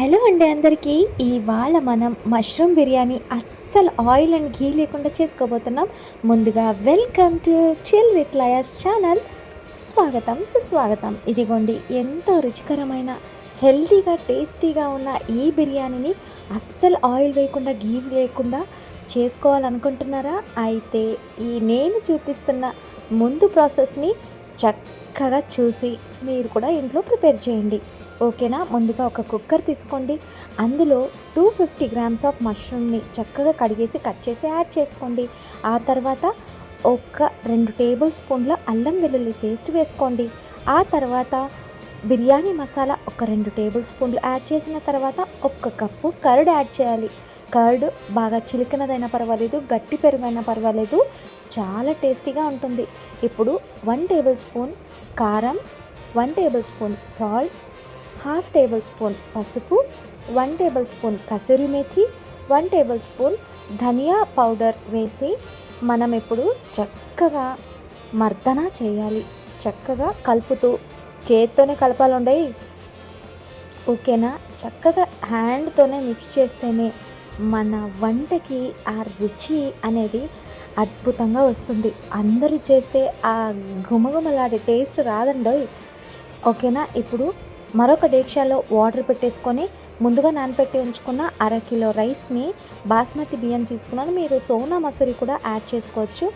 Hello అండి అందరికీ. ఇవాళ మనం మష్రూమ్ బిర్యానీ అస్సలు ఆయిల్ అండ్ ఘీ లేకుండా చేసుకోబోతున్నాం. ముందుగా welcome to chill with Layas channel. స్వాగతం సుస్వాగతం. ఇదిగోండి ఎంతో రుచికరమైన హెల్తీగా టేస్టీగా ఉన్న ఈ బిర్యానీని అస్సలు ఆయిల్ వేయకుండా ఘీ లేకుండా చేసుకోవాలనుకుంటున్నారా? అయితే ఈ నేను చూపిస్తున్న ముందు ప్రాసెస్ని చక్కగా చూసి మీరు కూడా ఇంట్లో ప్రిపేర్ చేయండి. ఓకేనా? ముందుగా ఒక కుక్కర్ తీసుకోండి. అందులో టూ ఫిఫ్టీ గ్రామ్స్ ఆఫ్ మష్రూమ్ని చక్కగా కడిగేసి కట్ చేసి యాడ్ చేసుకోండి. ఆ తర్వాత ఒక రెండు టేబుల్ స్పూన్ల అల్లం వెల్లుల్లి పేస్ట్ వేసుకోండి. ఆ తర్వాత బిర్యానీ మసాలా ఒక రెండు టేబుల్ స్పూన్లు యాడ్ చేసిన తర్వాత ఒక్క కప్పు కర్డ్ యాడ్ చేయాలి. కర్డ్ బాగా చిలికినదైనా పర్వాలేదు గట్టి పెరుగైనా పర్వాలేదు చాలా టేస్టీగా ఉంటుంది. ఇప్పుడు వన్ టేబుల్ స్పూన్ కారం one tablespoon salt half tablespoon పసుపు one tablespoon kasuri methi one tablespoon dhania powder వేసి మనం ఇప్పుడు చక్కగా మర్దన చేయాలి. చక్కగా కలుపుతూ చేత్తోనే కలపాలండి ఓకేనా? చక్కగా హ్యాండ్తోనే మిక్స్ చేస్తేనే మన వంటకి ఆ రుచి అనేది అద్భుతంగా వస్తుంది. అందరూ చేస్తే ఆ గుమగుమలాడే టేస్ట్ రాదండోయ్. ఓకేనా? ఇప్పుడు మరొక డేక్షాలో వాటర్ పెట్టేసుకొని ముందుగా నానబెట్టి ఉంచుకున్న అర కిలో రైస్ని బాస్మతి బియ్యం తీసుకున్నాను. మీరు సోనా మసూరి కూడా యాడ్ చేసుకోవచ్చు.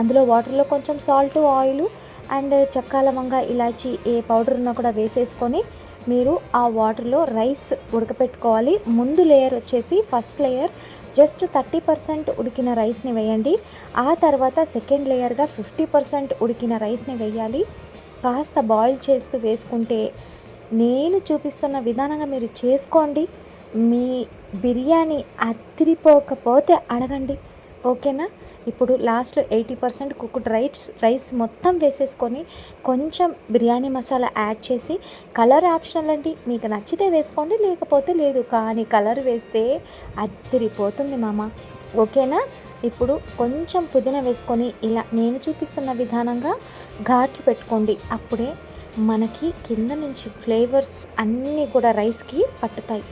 అందులో వాటర్లో కొంచెం సాల్ట్ ఆయిల్ అండ్ చెక్క లవంగా ఇలాచి ఏ పౌడర్ ఉన్నా కూడా వేసేసుకొని మీరు ఆ వాటర్లో రైస్ ఉడకపెట్టుకోవాలి. ముందు లేయర్ వచ్చేసి first layer. Just thirty percent ఉడికిన రైస్ని వేయండి. ఆ తర్వాత సెకండ్ లేయర్గా ఫిఫ్టీ పర్సెంట్ ఉడికిన రైస్ని వేయాలి. కాస్త బాయిల్ చేస్తూ వేసుకుంటే నేను చూపిస్తున్న విధానంగా మీరు చేసుకోండి. మీ బిర్యానీ అదిరిపోకపోతే అడగండి. ఓకేనా? ఇప్పుడు లాస్ట్లో eighty percent cooked rice rice మొత్తం వేసేసుకొని కొంచెం బిర్యానీ మసాలా యాడ్ చేసి కలర్ ఆప్షనల్ అండి. మీకు నచ్చితే వేసుకోండి లేకపోతే లేదు. కానీ కలర్ వేస్తే అదిరిపోతుంది మామ. ఓకేనా? ఇప్పుడు కొంచెం పుదీనా వేసుకొని ఇలా నేను చూపిస్తున్న విధానంగా ఘాట్లు పెట్టుకోండి. అప్పుడే మనకి కింద నుంచి ఫ్లేవర్స్ అన్నీ కూడా రైస్కి పట్టుతాయి.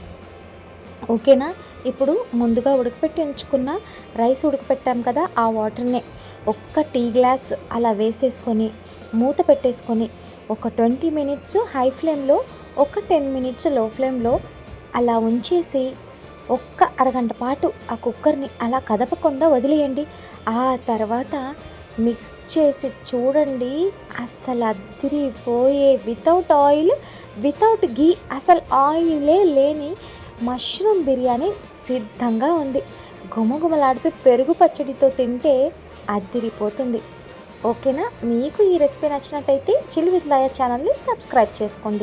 ఓకేనా? ఇప్పుడు ముందుగా ఉడకపెట్టి ఉంచుకున్న రైస్ ఉడకపెట్టాం కదా ఆ వాటర్నే ఒక్క టీ గ్లాస్ అలా వేసేసుకొని మూత పెట్టేసుకొని ఒక ట్వంటీ మినిట్స్ హై ఫ్లేమ్లో ఒక టెన్ మినిట్స్లో ఫ్లేమ్లో అలా ఉంచేసి ఒక్క అరగంట పాటు ఆ కుక్కర్ని అలా కదపకుండా వదిలేయండి. ఆ తర్వాత మిక్స్ చేసి చూడండి. అసలు అదిరిపోయే వితౌట్ ఆయిల్ వితౌట్ గీ అసలు ఆయిలే లేని మష్రూమ్ బిర్యానీ సిద్ధంగా ఉంది. గుమగుమలాడితే పెరుగు పచ్చడితో తింటే అదిరిపోతుంది. ఓకేనా? మీకు ఈ రెసిపీ నచ్చినట్టయితే చిల్ విత్ లాయర్ ఛానల్ని సబ్స్క్రైబ్ చేసుకోండి.